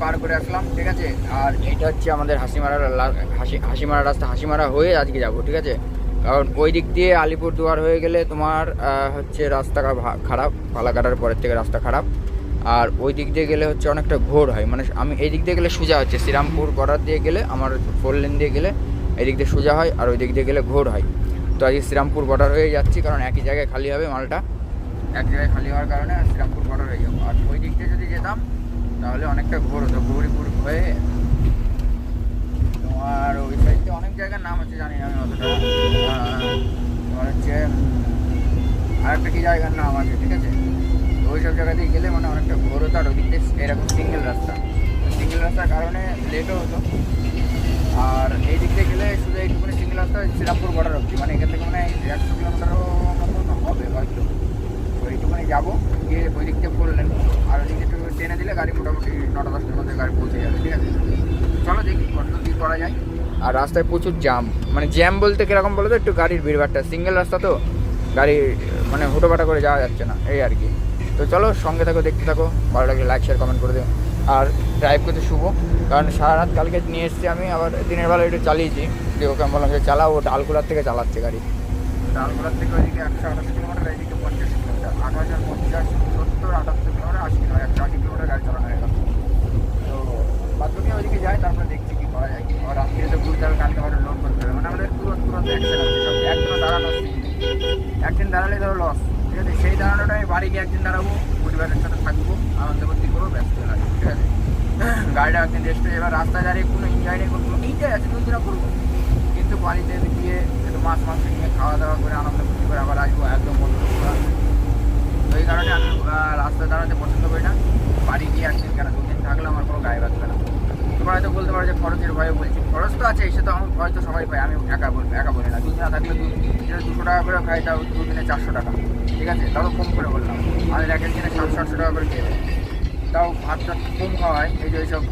পার করে আসলাম, ঠিক আছে? আর এটা হচ্ছে আমাদের হাসিমারা হাসি, হাসিমারা রাস্তা, হাসিমারা হয়ে আজকে যাব, ঠিক আছে? কারণ ওই দিক দিয়ে আলিপুরদুয়ার হয়ে গেলে তোমার হচ্ছে রাস্তা খারাপ পালাকাটার পরের থেকে রাস্তা খারাপ। আর ওই দিক দিয়ে গেলে হচ্ছে অনেকটা ঘোর হয় মানে আমি এই দিক দিয়ে গেলে সোজা হচ্ছে, শ্রীরামপুর বর্ডার দিয়ে গেলে, আমার ফোর লেন দিয়ে গেলে এই দিক দিয়ে সোজা হয়, আর ওই দিক দিয়ে গেলে ঘোর হয়। তো আজকে শ্রীরামপুর বর্ডার হয়ে যাচ্ছি, কারণ একই জায়গায় খালি হবে মালটা। এক জায়গায় খালি হওয়ার কারণে শ্রীরামপুর বর্ডার হয়ে যাব। আর ওই দিক দিয়ে যদি যেতাম তাহলে অনেকটা ঘোর হতো গৌরীপুর হয়ে তোমার ওই সাইডে অনেক জায়গার নাম আছে, জানি আমি অতটা তোমার হচ্ছে আর একটা কি জায়গার নাম আছে, ঠিক আছে? তো ওই সব জায়গা দিয়ে গেলে মানে অনেকটা ঘোর হতো, আর ওই দিক দিয়ে এরকম সিঙ্গেল রাস্তা। সিঙ্গেল রাস্তার কারণে লেটও হতো। আর এই দিক দিয়ে গেলে শুধু এইটুকুনি সিঙ্গেল রাস্তা শ্রীরামপুর বর্ডার অব্দি মানে এখান থেকে মানে একশো কিলোমিটারও মতো হবে হয়তো তো এইটুকুনি যাব গিয়ে ওই দিক দিয়ে করলেন আর ওই দিক দিয়ে একটু টেনে দিলে গাড়ি মোটামুটি নটা দশটার মধ্যে গাড়ি পৌঁছে যাবে ঠিক আছে চলো দেখি কত কি করা যায় আর রাস্তায় প্রচুর জ্যাম মানে জ্যাম বলতে কীরকম বলো তো একটু গাড়ির ভিড়ভাড়টা সিঙ্গেল রাস্তা তো গাড়ি মানে হুটোপাটা করে যাওয়া যাচ্ছে না, এই আর কি। তো চলো, সঙ্গে থাকো, দেখতে থাকো, ভালো লাগলে লাইক শেয়ার কমেন্ট করে দেবো আর ড্রাইভ করতে শুভ, কারণ সারা রাত কালকে নিয়ে এসেছি আমি, আবার দিনের বেলা একটু চালিয়েছি। যে ওকে আমি বললাম যে, চালাও, ও ডালকুলার থেকে চালাচ্ছে গাড়ি। ডালকুলার থেকে ওইদিকে একশো আঠাশ কিলোমিটার, এইদিকে পঞ্চাশ কিলোমিটার। আট হাজার পঞ্চাশ, সত্তর, আটাত্তর কিলোমিটার, আশি কিলোমিটার গাড়ি চালানো হয়ে গেল তো বাথরুমে ওইদিকে যাই তারপরে দেখছি কি করা যায় আর রাত্রিরে তো ঘুরতে হবে কালকে আবার লোড করতে হবে মানে আমাদের তুরন্ত তুরন্ত অ্যাক্সিডেন্ট হচ্ছে সব একদিনও দাঁড়ানো একদিন দাঁড়ালে ধরো লস ঠিক আছে সেই দাঁড়ানোটা আমি বাড়ি গিয়ে একদিন দাঁড়াবো, পরিবারের সাথে থাকব, আনন্দ করতে করব ব্যস্ত ঠিক আছে? গাড়িটা একদিন রেস্ট এবার রাস্তায় দাঁড়িয়ে কোনো এনজয় নেই, কোনো এইটাই আছে দুই দিনও করব। কিন্তু বাড়িতে গিয়ে একটু মাছ মাংস নিয়ে খাওয়া দাওয়া করে, আনন্দ করতে করে আবার আসব, একদম বন্ধু তো এই কারণে আমি রাস্তায় দাঁড়াতে পছন্দ করি না। বাড়ি গিয়ে একদিন কেন, দুদিন থাকলে আমার কোনো গায়ে বাঁচবে না। তোমরা হয়তো বলতে পারো যে খরচের ভয়ে বলছি। খরচ তো আছে সে তো আমি হয়তো সবাই পাই আমি একা বলব, একা বলি না। দুদিন না থাকলে দুশো টাকা করে খাই, তাও দুদিনে চারশো টাকা। ঠিক আছে? তাও কম করে বললাম। আমাদের এক দিনে সাতশো, আটশো টাকা করে খেয়ে তাও ভাতটা কম খাওয়ায়, এই যে এইসব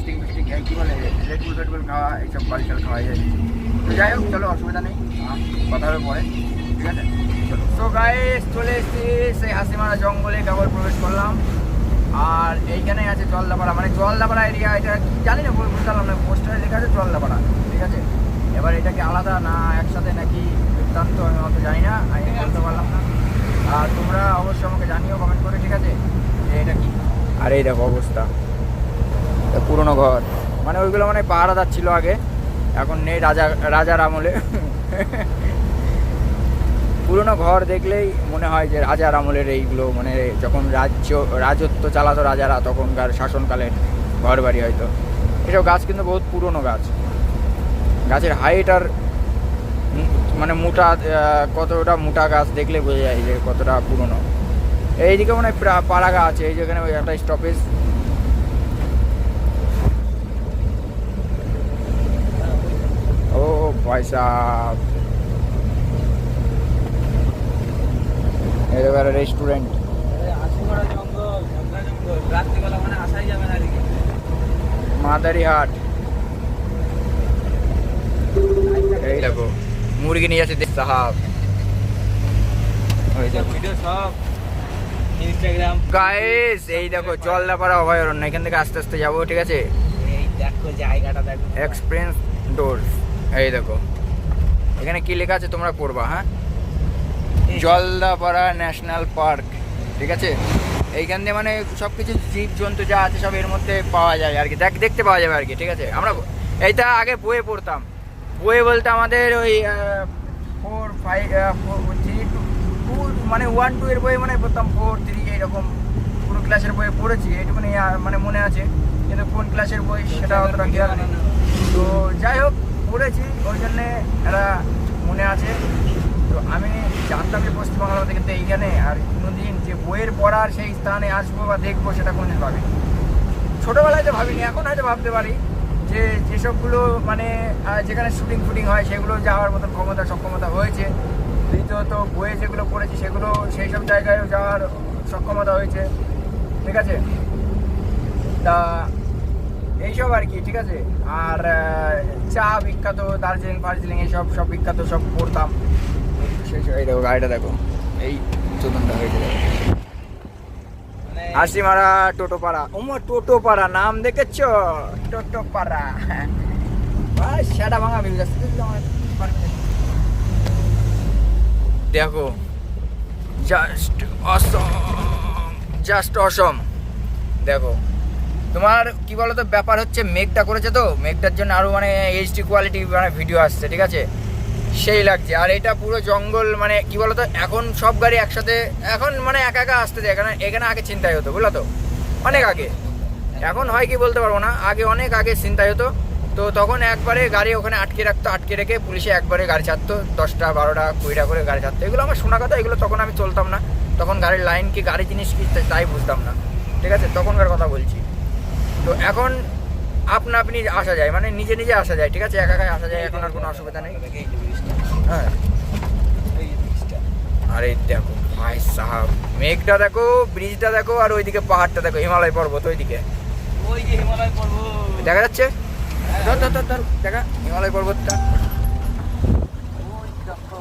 স্টিং ফিস্টিং, এই কী বলে রেডবুল ফেডবুল খাওয়া, এইসব বালিশাল খাওয়া যায়। তো যাই হোক, চলো, অসুবিধা নেই। কথা হবে পরে। ঠিক আছে? তো গায়ে চলে এসেছি সেই হাসিমারা জঙ্গলে, কেবল প্রবেশ করলাম। আর এইখানে আছে জলদাপাড়া। মানে জলদাপাড়া এরিয়া এটা কি জানি না পারলাম না, পোস্টারে লেখা আছে জলদাপাড়া, ঠিক আছে? এবার এটাকে আলাদা না, একসাথে নাকি বৃত্তান্ত, আমি অত জানি না, আমি বলতে পারলাম না। আর তোমরা অবশ্যই আমাকে জানিও কমেন্ট করে, ঠিক আছে? যে এটা কি? আর, এই দেখো অবস্থা। এটা পুরনো ঘর। মানে ওইগুলো মানে পাহারাদার ছিল আগে। এখন নেই রাজা, রাজার আমলে। পুরনো ঘর দেখলেই মনে হয় যে রাজার আমলের এইগুলো মানে যখন রাজ্য, রাজত্ব চালাতো রাজারা, তখনকার শাসনকালের ঘর বাড়ি হয়তো। এসব গাছ কিন্তু বহুত পুরনো গাছ। গাছের হাইট আর মানে মোটা কতটা মোটা গাছ দেখলে বোঝা যায় যে কতটা পুরনো। এইদিকে মনে পাড়াগা আছে এই যেখানে একটা স্টপেজ ও, পয়সা এবার রেস্টুরেন্ট আশিমরা জঙ্গল ঝগড়া জঙ্গল রাত্রিবেলা মানে আসাই যাবে না এদিকে মাদারি হাট এই দেখো মুরগি নিয়ে দেখ সাহাব। ওই ভিডিও সব ইনস্টাগ্রাম গাইস এই দেখো জলদাপাড়া অভয়ারণ্য এখান থেকে আস্তে আস্তে যাব ঠিক আছে? এই দেখো জায়গাটা দেখো। এক্সপিরিয়েন্স ডোরস এই দেখো। এখানে কি লেখা আছে তোমরা পড়বা হ্যাঁ? জলদাপাড়া ন্যাশনাল পার্ক ঠিক আছে? এইখান দিয়ে মানে সব কিছু জীব জন্তু যা আছে সব এর মধ্যে পাওয়া যায় আর কি। দেখ দেখতে পাওয়া যাবে আর কি ঠিক আছে? আমরা এইটা আগে বইয়ে পড়তাম। বইয়ে বলতে আমাদের ওই four five three two two মানে ওয়ান টু এর বইয়ে মানে পড়তাম ফোর থ্রি এইরকম। পুরো ক্লাসের বইয়ে পড়েছি আহ, মানে মনে আছে। কিন্তু কোন ক্লাসের বই সেটা অতটা খেয়াল নেই। তো যাই হোক পড়েছি ওই জন্যে এটা মনে আছে। তো আমি জানতাম যে পশ্চিমবাংলা থেকে তো এইখানে আর কোনোদিন যে বইয়ের পড়ার সেই স্থানে আসব বা দেখব সেটা কোনোদিন ভাবিনি। ছোটোবেলায় তো ভাবিনি, এখন হয়তো ভাবতে পারি যে যেসবগুলো মানে যেখানে শুটিং ফুটিং হয় সেগুলো যাওয়ার মতন ক্ষমতা, সক্ষমতা হয়েছে। দ্বিতীয়ত বইয়ে যেগুলো পড়েছি সেগুলো সেই সব জায়গায়ও যাওয়ার সক্ষমতা হয়েছে। ঠিক আছে? তা এইসব আর কি, ঠিক আছে? আর চা বিখ্যাত দার্জিলিং, ফার্জিলিং এইসব, সব বিখ্যাত সব পড়তাম। দেখো দেখো। নাম দেখেছ? সেটা ভাঙা দেখো জাস্ট অসম জাস্ট অসম দেখো, তোমার কি বলতো, ব্যাপার হচ্ছে, মেঘটা করেছে তো। মেঘটার জন্য আরও মানে এইচডি কোয়ালিটি মানে ভিডিও আসছে, ঠিক আছে? সেই লাগছে। আর এটা পুরো জঙ্গল মানে কি বলতো, এখন সব গাড়ি একসাথে, এখন মানে একা একা আসতে দেয় এখানে এখানে আগে চিন্তাই হতো, বুঝলো তো? অনেক আগে। এখন হয় কি বলতে পারব না, আগে অনেক আগে চিন্তাই হতো। তো তখন একবারে গাড়ি ওখানে আটকে রাখতো, আটকে রেখে পুলিশে একবারে গাড়ি ছাড়তো, দশটা, বারোটা, কুড়িটা করে গাড়ি ছাড়তো। এগুলো আমার শোনা কথা, এগুলো তখন আমি চলতাম না। তখন গাড়ির লাইন কি গাড়ি জিনিস কি, তাই বুঝতাম না। ঠিক আছে? তখনকার কথা বলছি। তো এখন আপনা আপনি আসা যায় মানে নিজে নিজে আসা যায় ঠিক আছে? একা একাই আসা যায় এখন আর কোনো অসুবিধা নেই। হ্যাঁ। আরে দেখো ভাই সাহাব মেঘটা দেখো ব্রিজটা দেখো আর ওইদিকে পাহাড়টা দেখো হিমালয় পর্বত ওইদিকে। ওই যে হিমালয় পর্বত। দেখা যাচ্ছে? ধর ধর ধর দেখা হিমালয় পর্বতটা ওই দেখো।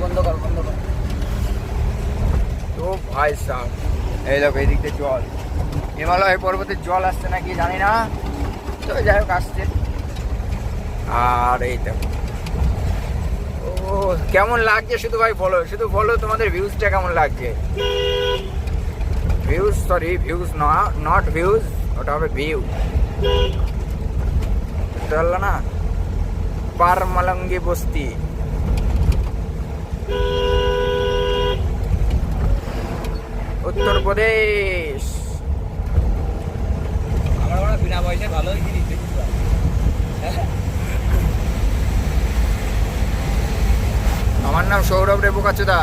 বন্ধ কর বন্ধ কর তো ভাই সাহাব এই দেখো, এই দিক জল। হিমালয় পর্বতের জল আসছে নাকি জানি না। তো যাই হোক, আসছে। আর এই দেখো। ও, কেমন লাগছে শুধু ভাই বলো? শুধু বলো তোমাদের ভিউজটা কেমন লাগছে? Views sorry views not views ওটা হবে ভিউ বুঝতে পারল না? পারমালঙ্গি বস্তি। উত্তরপ্রদেশ আমার বিনা পয়সায় নাম সৌরভ রেবু কাচুদা।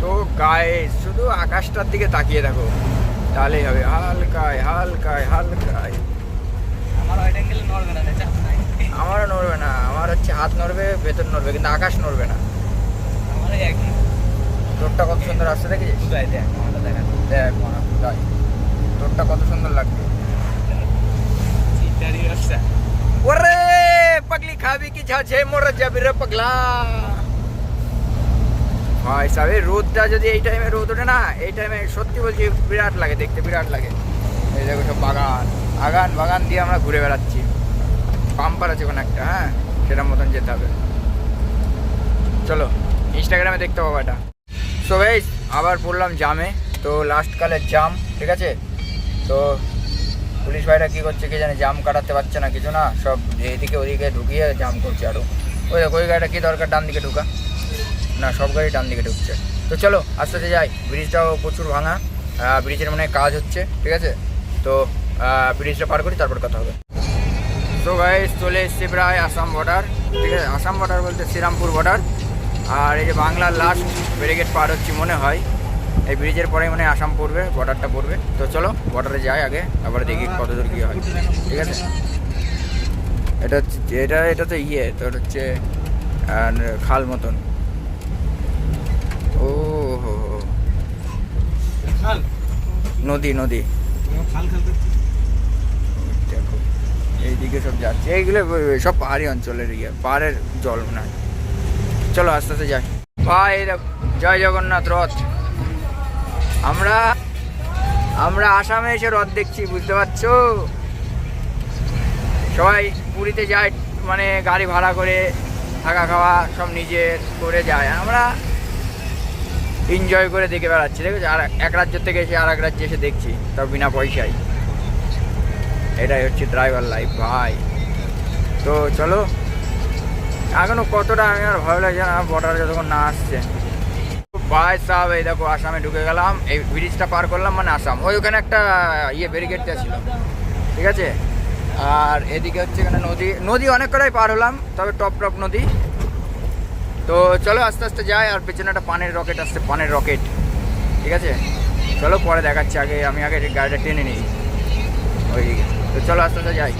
তো গায়ে শুধু আকাশটার দিকে তাকিয়ে দেখো। তাহলেই হবে। হালকায় হালকায় হালকায়। আমার ওয়াইড অ্যাঙ্গেলে নড়বে না চাপ নাই। আমারও নড়বে না আমার হচ্ছে হাত নড়বে ভেতর নড়বে কিন্তু আকাশ নড়বে না। আমার এই একই। তোরটা কত সুন্দর আসছে দেখেছিস দেখ দেখা। তাই তোরটা কত সুন্দর লাগবে ওরে পাগলি খাবি কি ঝাঝে মোর যাবি রে পাগলা। ভাই সাহেব রোদটা যদি এই টাইমে রোদ ওঠে না এই টাইমে সত্যি বলছি বিরাট লাগে দেখতে বিরাট লাগে। এই দেখো সব বাগান। বাগান বাগান দিয়ে আমরা ঘুরে বেড়াচ্ছি। পাম্পার আছে কোনো একটা হ্যাঁ? সেটার মতন যেতে হবে। চলো ইনস্টাগ্রামে দেখতে পাবো এটা। সো গাইস আবার পড়লাম জামে তো লাস্ট কালের জাম ঠিক আছে? তো পুলিশ ভাইরা কী করছে কি জানে জাম কাটাতে পারছে না, কিছু না, সব এদিকে ওদিকে ঢুকিয়ে জাম করছে আরও ওই দেখো, ওই গাড়িটা কী দরকার, ডান দিকে ঢুকা? না, সব গাড়ি ডান দিকে ঢুকছে। তো চলো, আস্তে আস্তে যাই। ব্রিজটাও প্রচুর ভাঙা। ব্রিজের মনে কাজ হচ্ছে, ঠিক আছে? তো ব্রিজটা পার করি, তারপর কথা হবে। তো গাইস চলে এসছি প্রায় আসাম বর্ডার ঠিক আছে? আসাম বর্ডার বলতে শ্রীরামপুর বর্ডার আর এই যে বাংলার লাস্ট ব্যারিগেড পার হচ্ছি মনে হয় এই ব্রিজের পরেই মনে হয় আসাম পড়বে বর্ডারটা পড়বে। তো চলো বর্ডারে যাই আগে তারপরে দেখি কত দূর কী হয়। ঠিক আছে? এটা হচ্ছে এটা এটা তো ইয়ে তোর হচ্ছে খাল মতন। ও হো হো। নদী নদী। খাল এইদিকে সব যাচ্ছে। এইগুলো সব পাহাড়ি অঞ্চলের ইয়ে পাহাড়ের জল মনে চলো আস্তে আস্তে যাই। ভাই জয় জগন্নাথ রথ। আমরা আমরা আসামে এসে রথ দেখছি, বুঝতে পারছ? সবাই পুরীতে যায় মানে গাড়ি ভাড়া করে, থাকা খাওয়া সব নিজের করে যায়। আমরা এনজয় করে দেখে বেড়াচ্ছি, দেখেছ? আর এক রাজ্য থেকে এসে আর এক রাজ্যে এসে দেখছি, তাও বিনা পয়সায়। এটাই হচ্ছে ড্রাইভার লাইফ ভাই। তো চলো, এখনও কতটা আমি আর ভালো লাগছে না বর্ডার যতক্ষণ না আসছে। ভাই সাহেব, এই দেখো, আসামে ঢুকে গেলাম, এই ব্রিজটা পার করলাম মানে আসাম। ওই ওখানে একটা ইয়ে ব্যারিকেড দেওয়া ছিল। ঠিক আছে? আর এদিকে হচ্ছে এখানে নদী নদী অনেক কটাই পার হলাম, তবে টপ টপ নদী। তো চলো, আস্তে আস্তে যাই, আর পেছনে একটা পানের রকেট আসছে, পানের রকেট ঠিক আছে? চলো, পরে দেখাচ্ছি আগে, আমি আগে গাড়িটা টেনে নিই। ওইদিকে তো চলো আস্তে আস্তে যাই।